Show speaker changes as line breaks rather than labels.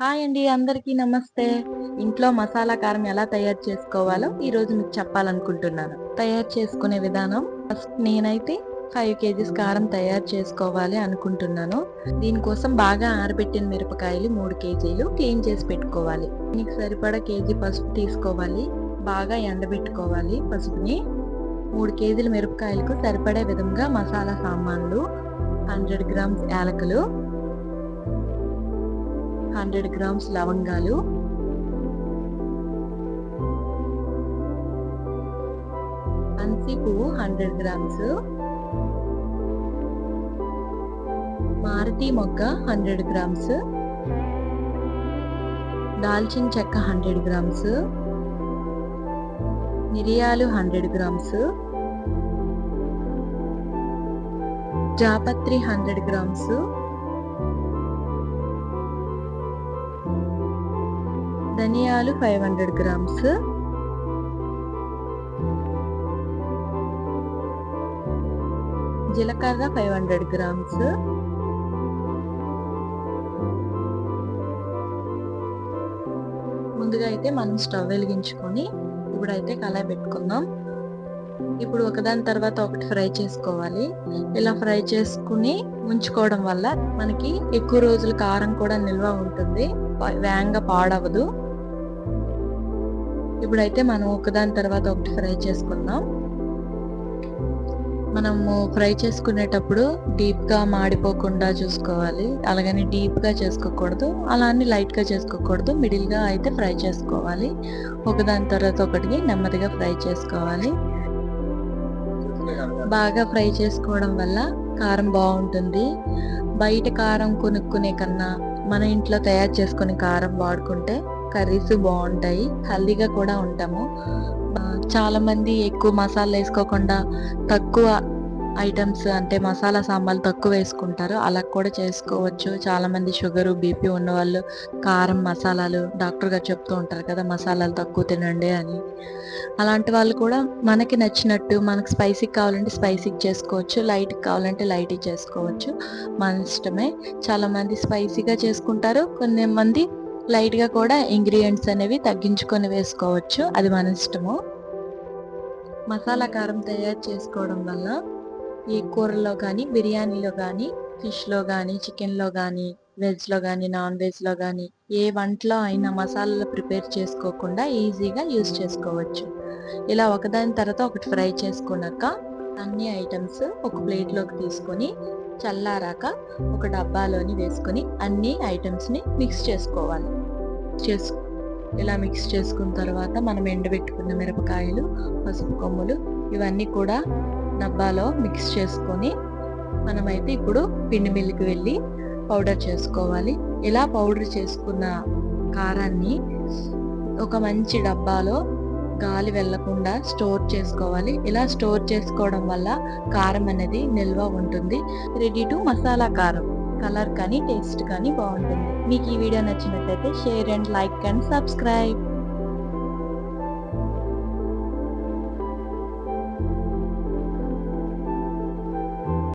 Hi అండి అందరికీ నమస్తే. ఇంట్లో మసాలా కారం ఎలా తయారు చేసుకోవాలో ఈరోజు మీకు చెప్పాలనుకుంటున్నాను. తయారు చేసుకునే విధానం ఫస్ట్ నేనైతే ఫైవ్ కేజీస్ కారం తయారు చేసుకోవాలి అనుకుంటున్నాను. దీనికోసం బాగా ఆరబెట్టిన మిరపకాయలు మూడు కేజీలు క్లీన్ చేసి పెట్టుకోవాలి. దీనికి సరిపడా కేజీ పసుపు తీసుకోవాలి. బాగా ఎండబెట్టుకోవాలి పసుపుని. మూడు కేజీల మిరపకాయలకు సరిపడే విధంగా మసాలా సామాన్లు హండ్రెడ్ గ్రామ్స్ యాలకులు హండ్రెడ్ గ్రామ్స్ లవంగాలు. అన్సి పువ్వు హండ్రెడ్ గ్రామ్స్. మారుతి మొగ్గ హండ్రెడ్ గ్రామ్స్. దాల్చిన చెక్క హండ్రెడ్ గ్రామ్స్. మిరియాలు హండ్రెడ్ గ్రామ్స్. జాపత్రి హండ్రెడ్ గ్రామ్స్. ధనియాలు ఫైవ్ హండ్రెడ్ గ్రామ్స్. జీలకర్ర ఫైవ్ హండ్రెడ్ గ్రామ్స్. ముందుగా అయితే మనం స్టవ్ వెలిగించుకొని ఇప్పుడైతే కళాయి పెట్టుకుందాం. ఇప్పుడు ఒకదాని తర్వాత ఒకటి ఫ్రై చేసుకోవాలి. ఇలా ఫ్రై చేసుకుని ఉంచుకోవడం వల్ల మనకి ఎక్కువ రోజులు కారం కూడా నిల్వ ఉంటుంది. వేగంగా పాడవదు. ఇప్పుడైతే మనం ఒకదాని తర్వాత ఒకటి ఫ్రై చేసుకుందాం. మనము ఫ్రై చేసుకునేటప్పుడు డీప్గా మాడిపోకుండా చూసుకోవాలి. అలాగని డీప్గా చేసుకోకూడదు. అలా అని లైట్గా చేసుకోకూడదు. మిడిల్గా అయితే ఫ్రై చేసుకోవాలి. ఒకదాని తర్వాత ఒకటి నెమ్మదిగా ఫ్రై చేసుకోవాలి. బాగా ఫ్రై చేసుకోవడం వల్ల కారం బాగుంటుంది. బయట కారం కొనుక్కునే కన్నా మన ఇంట్లో తయారు చేసుకునే కారం వాడుకుంటే కర్రీస్ బాగుంటాయి హెల్దీగా కూడా ఉంటాము. చాలా మంది ఎక్కువ మసాలా వేసుకోకుండా తక్కువ ఐటమ్స్ అంటే మసాలా సాంబార్లు తక్కువ వేసుకుంటారు. అలా కూడా చేసుకోవచ్చు. చాలా మంది షుగరు బీపీ ఉన్నవాళ్ళు కారం మసాలాలు డాక్టర్ గారు చెప్తూ ఉంటారు కదా మసాలాలు తక్కువ తినండి అని. అలాంటి వాళ్ళు కూడా మనకి నచ్చినట్టు మనకు స్పైసీ కావాలంటే స్పైసీ చేసుకోవచ్చు లైట్ కావాలంటే లైట్ చేసుకోవచ్చు. మన ఇష్టమే. చాలా మంది స్పైసీగా చేసుకుంటారు. కొన్ని మంది లైట్గా కూడా ఇంగ్రీడియంట్స్ అనేవి తగ్గించుకొని వేసుకోవచ్చు. అది మన ఇష్టము. మసాలా కారం తయారు చేసుకోవడం వల్ల ఈ కూరలో కానీ బిర్యానీలో కానీ ఫిష్లో కానీ చికెన్లో కానీ వెజ్లో కానీ నాన్ వెజ్లో కానీ ఏ వంటలో అయినా మసాలాలు ప్రిపేర్ చేసుకోకుండా ఈజీగా యూజ్ చేసుకోవచ్చు. ఇలా ఒకదాని తర్వాత ఒకటి ఫ్రై చేసుకున్నాక అన్ని ఐటమ్స్ ఒక ప్లేట్లోకి తీసుకొని చల్లారాక ఒక డబ్బాలోని వేసుకొని అన్ని ఐటమ్స్ని మిక్స్ చేసుకోవాలి. చేసు ఇలా మిక్స్ చేసుకున్న తర్వాత మనం ఎండబెట్టుకున్న మిరపకాయలు పసుపు కొమ్ములు ఇవన్నీ కూడా డబ్బాలో మిక్స్ చేసుకొని మనమైతే ఇప్పుడు పిండి మిల్లికి వెళ్ళి పౌడర్ చేసుకోవాలి. ఇలా పౌడర్ చేసుకున్న కారాన్ని ఒక మంచి డబ్బాలో గాలి వెళ్ళకుండా స్టోర్ చేసుకోవాలి. ఇలా స్టోర్ చేసుకోవడం వల్ల కారం అనేది నిల్వ ఉంటుంది. రెడీ టు మసాలా కారం. కలర్ కానీ టేస్ట్ కానీ బాగుంటుంది. మీకు ఈ వీడియో నచ్చినట్లయితే share and like and subscribe.